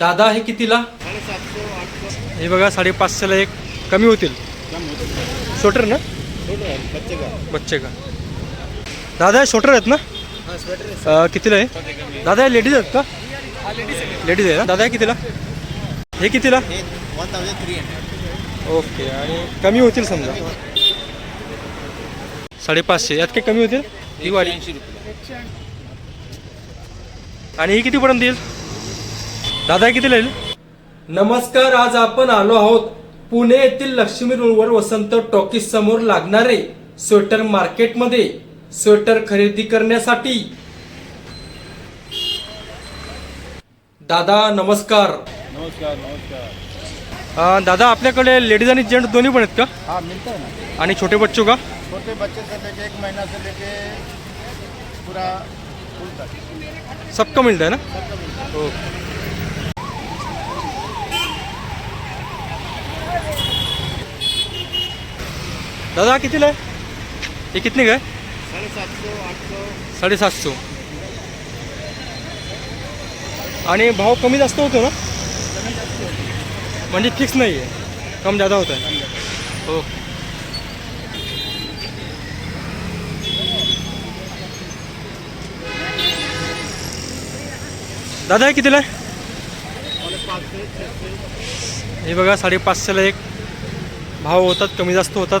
दादा हे कितीला? हे बघा साडेपाचशेला एक. कमी होतील. स्वेटर ना? बच्चे का दादा हे स्वेटर आहेत ना? अं, कितीला आहे? दादा हे लेडीज आहेत का? लेडीज आहे ना? दादा हे कितीला? हे कितीला? ओके आणि कमी होतील समजा. साडेपाचशे. यात काही कमी होतील? ही वाढ. आणि ही कितीपर्यंत येईल? दादा हे कितीला येईल नमस्कार आज आपण आलो आहोत पुणे येथील लक्ष्मी रोडवर वसंत टॉकीज समोर लागणारे स्वेटर मार्केटमध्ये. स्वेटर खरेदी करण्यासाठी. दादा नमस्कार. नमस्कार नमस्कार. अं, दादा आपल्याकडे लेडीज आणि जेंट्स दोन्ही पण आहेत का? हाँ मिलता है ना. आणि छोटे बच्चों का? छोटे बच्चे से लेके एक महीना से लेके पूरा फुल तक सबका मिलता है ना ओके दादा कितीला आहे? हे कितने काय साडेसातशे. आणि भाव कमी जास्त होतो ना? म्हणजे फिक्स नाही आहे कम जादा होत आहे. हो. दादा हे कितीला आहे? हे बघा साडेपाचशेला एक भाव होतात कमी जास्त होतात.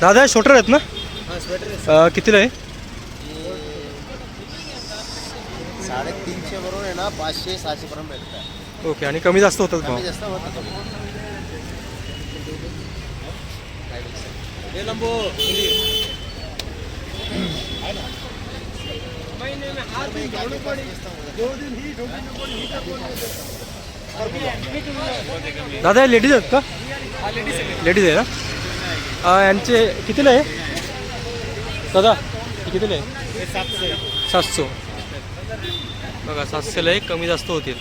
दादा शॉर्टर आहेत ना? हाँ अं, कितीला आहे? साडे तीनशे बरोबर आहे ना पाचशे सहाशे पर्यंत भेटतात ओके आणि कमी जास्त होतात भाव कमी जास्त होतं हे लंबो. दादा हे लेडीज आहेत का? लेडीज आहे ना? यांचे कितीला आहे? दादा कितीला आहे? सातशे. बघा सातशेला एक कमी जास्त होतील.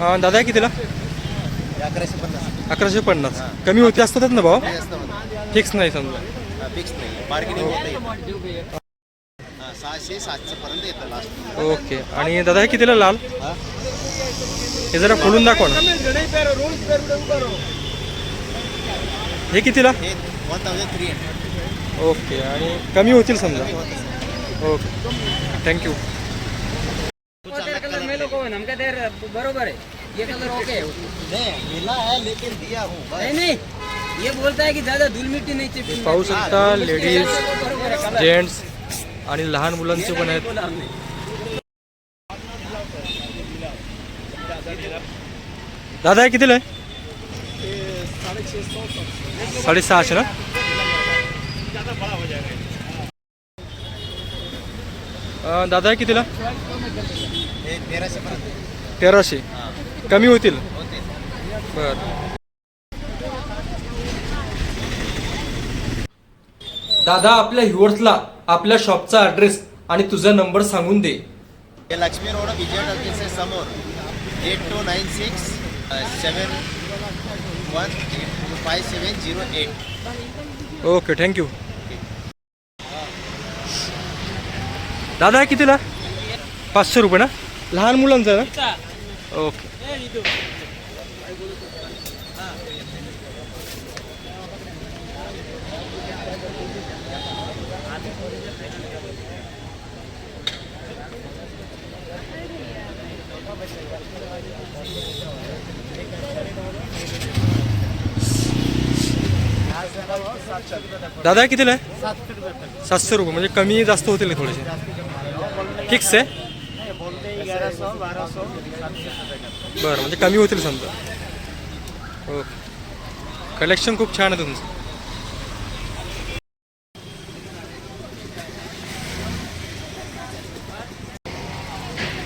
हां दादा कितीला? अकराशे पन्नास. अकराशे पन्नास. कमी होते असतात ना म्हणा फिक्स नाही समजा. फिक्स नाही बार्गेनिंग होतं येतं हा, सहाशे सातशे पर्यंत येतं लास्ट ओके. आणि दादा हे कितीला लाल? हे? जरा खोलून दाखवा ना. हे कितीला? हे one thousand three hundred okay. आणि कमी होतील समजा. ओके. थँक्यू कलर बरोबर है ये कलर ओके. है नहीं मिला है लेकिन दिया हूँ. नहीं नहीं. ये बोलता है कि ज्यादा धूल मिट्टी नहीं चिपकी पाहू शकता लेडीज है जेंट्स आणि लहान मुलांचे पण आहेत. दादा हे कितीला आहे? साडेसहाशे ना? अं, दादा हे कितीला? हे तेराशे कमी होतील? होते बर. दादा आपल्या व्ह्युअर्सला आपल्या शॉपचा ॲड्रेस आणि तुझा नंबर सांगून दे. लक्ष्मी रोड विजय टॉकीजच्या समोर. Eight two nine six seven one five seven zero eight okay thank you दादा हे कितीला? पाचशे रुपये ना? लहान मुलांचं ना? ओके दादा कितीला आहे सातशे रुपये म्हणजे कमी जास्त होतील थोडेसे. फिक्स आहे? बरं म्हणजे कमी होतील समजा. ओके. कलेक्शन खूप छान आहे तुमचं.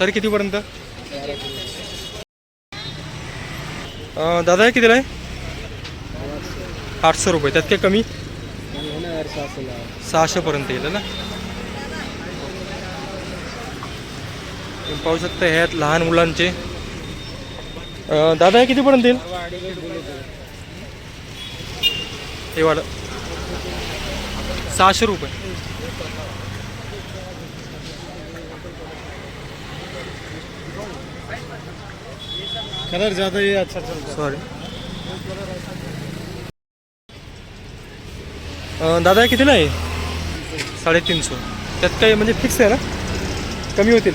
तरी कितीपर्यंत? दादा हे कितीला आहे? आठशे रुपये. त्यात काय कमी? सहाशेपर्यंत येईल ना? तुम्ही पाहू शकता ह्यात आहेत लहान मुलांचे. दादा हे कितीपर्यंत येईल? हे वाढ. सहाशे रुपये. कलर ज़्यादा ये अच्छा चलता सॉरी दादा कितीला आहे? साडेतीनशे. त्यात काही म्हणजे फिक्स आहे ना? कमी होतील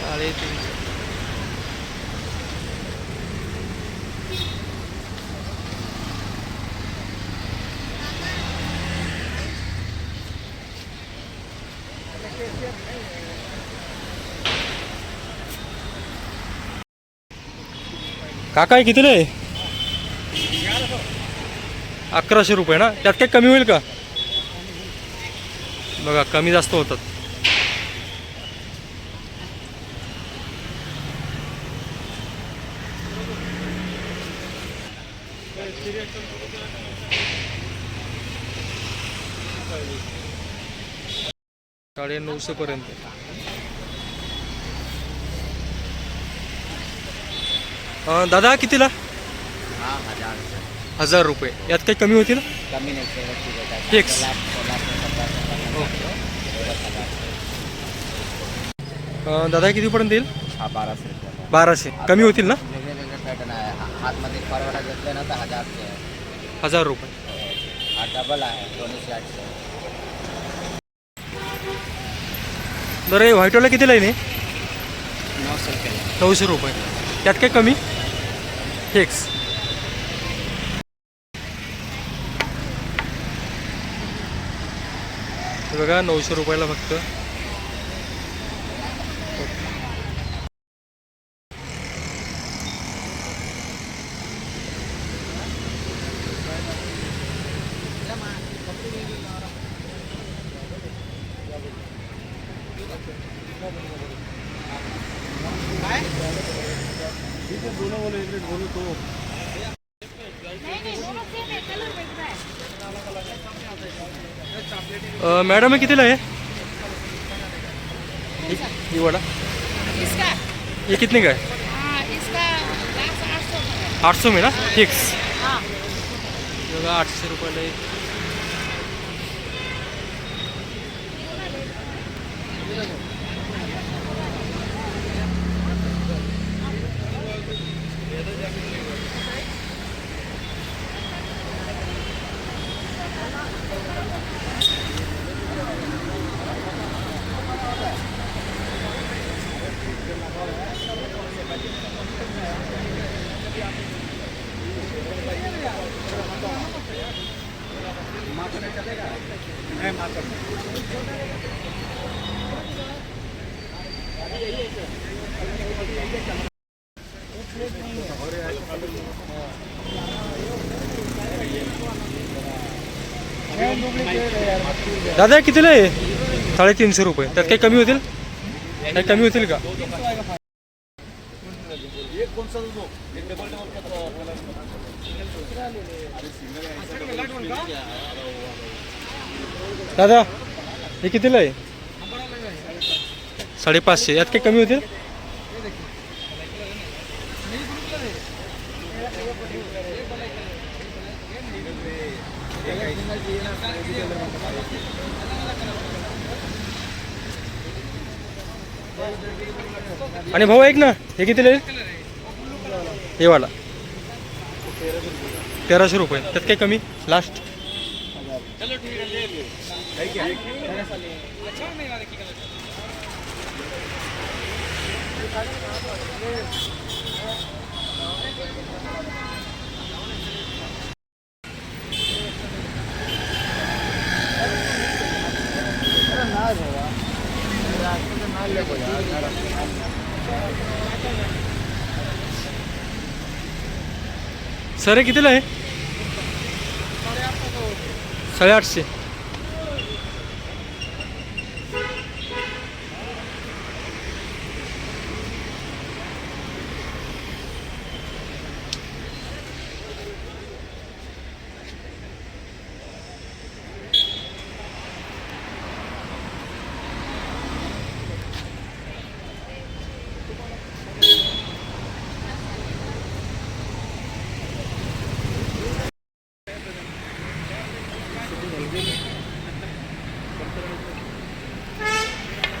साडेतीनशे काका हे कितीला? आहे अकराशे रुपये ना? त्यात काही कमी होईल का? बघा कमी जास्त होतात. साडे नऊशे पर्यंत. अं, दादा कितीला? हाँ हजार रुपये. यात काही कमी होतील? कमी नहीं अं, दादा कितीपर्यंत येईल? हा बाराशे रुपये. बाराशे. कमी होतील ना? वेगळे वेगळे पॅटर्न आहे. हा- हातमध्ये परवाडा घेतले ना तर हजारचे आहे. हजार रुपये. हा डबल आहे. दोन्ही आठशे बरं हे व्हाईटवाला कितीला आहे नाही नऊशे रुपये. नऊशे रुपये. त्यात काही कमी? फिक्स हे बघा नऊशे रुपयाला फक्त. अं, मॅडम हे कितीला आहे ही- ही वडा इसका? ये कितने का है? हाँ इसका लास्ट आठ सौ का है। आठ सौ में ना? फिक्स हाँ बघा आठशे रुपयाला एक दादा कितीला आहे? साडेतीनशे रुपये. त्यात काही कमी होतील? काही कमी होतील का? दादा हे कितीला आहे? साडेपाचशे. यात काही कमी होतील? आणि भाऊ ऐक ना हे किती हे वाला. तेराशे रुपये. त्यात काही कमी? लास्ट सर कितीला आहे? साडेआठशे.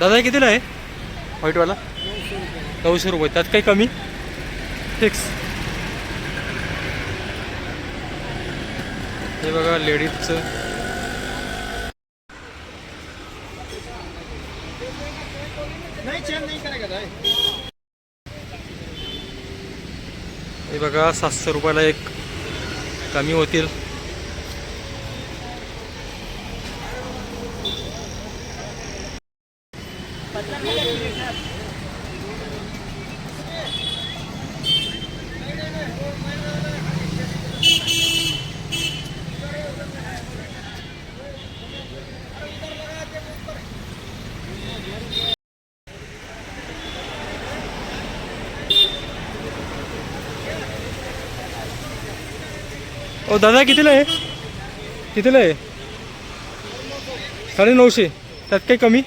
दादा हे कितीला आहे? व्हाईटवाला? नऊशे रुपये. त्यात काही कमी? फिक्स हे बघा लेडीजचं. हे बघा सातशे रुपयाला एक कमी होतील. ओ दादा कितीला आहे? कितीला आहे? साडे नऊशे. त्यात काही कमी?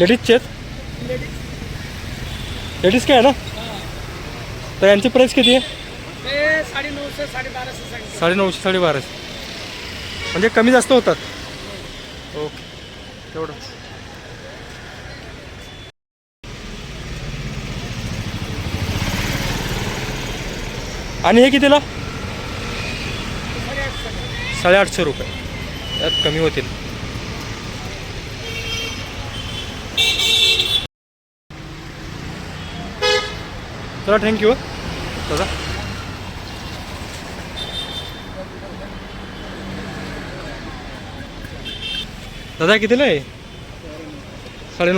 लेडीजचे आहेत? लेडीज काय आहे ना? तर यांची प्राईस किती आहे? ते साडे नऊशे साडे बाराशे म्हणजे कमी जास्त होतात? ओके. तेवढंच आणि हे कितीला? साडेआठशे. रुपये. त्यात कमी होतील. चला थँक्यू दादा दादा कितीला आहे? साडे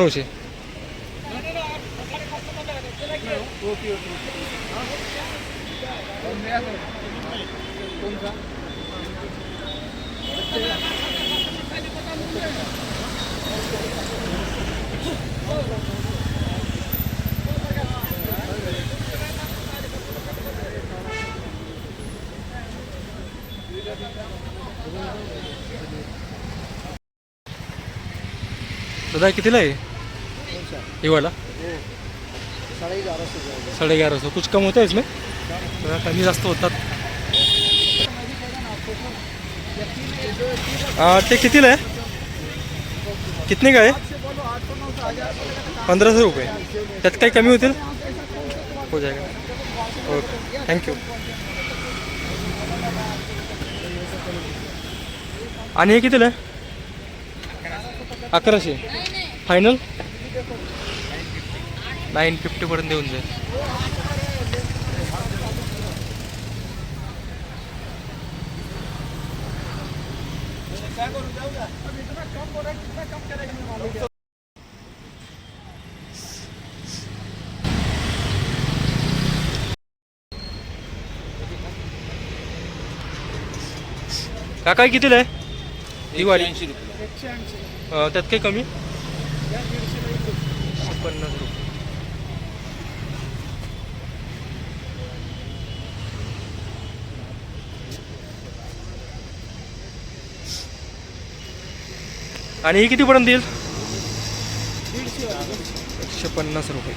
दादा कितीला आहे? ये वाला साढ़े ग्यारह सौ कुछ कम होता है इसमें? थोड़ा कमी जास्त होतात. आ, ते कितीला आहे? कितने का आहे? पंधराशे रुपये. त्यात काही कमी होतील? हो जाएगा. ओके. थँक्यू आणि हे कितीला आहे? अकराशे. फायनल नाईन फिफ्टीपर्यंत देऊन जाईल. काका कितीला आहे? दिवाळी अं, त्यात काही कमी? पन्नास रुपये. आणि ही कितीपर्यंत येईल? एकशे पन्नास रुपये.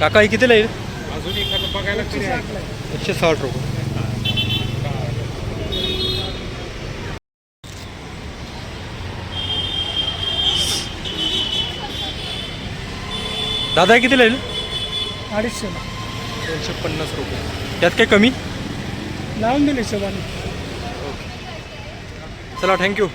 काका ही कितीला येईल अजून एखादं बघायला तरी आहे. एकशे साठ रुपये. दादा हे कितीला येईल अडीचशेला दोनशे पन्नास रुपये. त्यात काही कमी? लावून दिले हिशोबाने. चला थँक्यू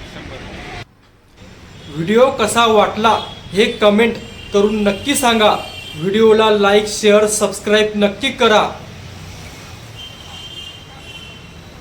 व्हिडिओ कसा वाटला हे कमेंट करून नक्की सांगा. व्हिडिओला लाईक शेअर सबस्क्राईब नक्की करा.